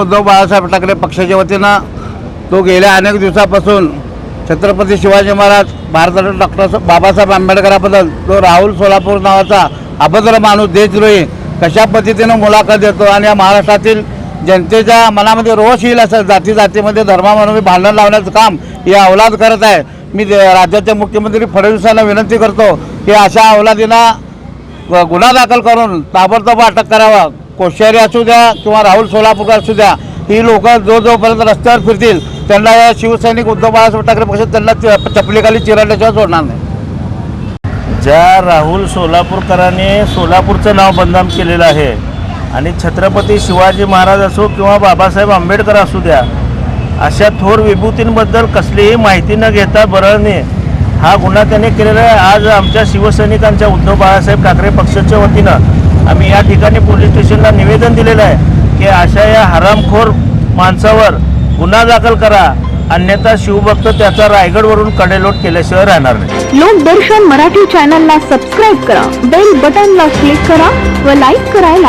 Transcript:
उद्धव बाळासाहेब ठाकरे पक्षाच्या वतीनं तो गेल्या अनेक दिवसापासून छत्रपती शिवाजी महाराज भारतरत्न डॉक्टर बाबासाहेब आंबेडकराबद्दल तो राहुल सोलापूर नावाचा अभद्र माणूस देशद्रोही कशा पद्धतीनं मुलाखत देतो आणि या महाराष्ट्रातील जनतेच्या मनामध्ये रोष येईल असं जाती जातीमध्ये धर्मामध्ये भांडण लावण्याचं काम हे अवलाद करत आहे. मी राज्याचे मुख्यमंत्री फडणवीसांना विनंती करतो की अशा अवलादींना गुन्हा दाखल करून ताबडतोब अटक करावा. कोश्यारी असू द्या किंवा राहुल सोलापूरकर असू द्या ही लोक जो जोपर्यंत रस्त्यावर फिरतील त्यांना या शिवसैनिक उद्धव बाळासाहेब ठाकरे पक्ष त्यांना चपलीखाली चिरडल्याशिवाय सोडणार नाही. ज्या राहुल सोलापूरकरांनी सोलापूरचं नाव बदनाम केलेलं आहे आणि छत्रपती शिवाजी महाराज असो किंवा बाबासाहेब आंबेडकर असू द्या अशा थोर विभूतींबद्दल कसलीही माहिती न घेता बरळणे हा गुन्हा त्याने केलेला आहे. आज आमच्या शिवसैनिकांच्या उद्धव बाळासाहेब ठाकरे पक्षाच्या वतीनं आम्ही या ठिकाणी पोलीस स्टेशनला निवेदन दिलेलं आहे की अशा या हरामखोर माणसावर गुन्हा दाखल करा. अन्यथा शिवभक्त त्याचा रायगडवरून कडेलोट केल्याशिवाय राहणार नाही. लोकदर्शन मराठी चॅनलला सबस्क्राईब करा. बेल बटनला क्लिक करा व लाईक करायला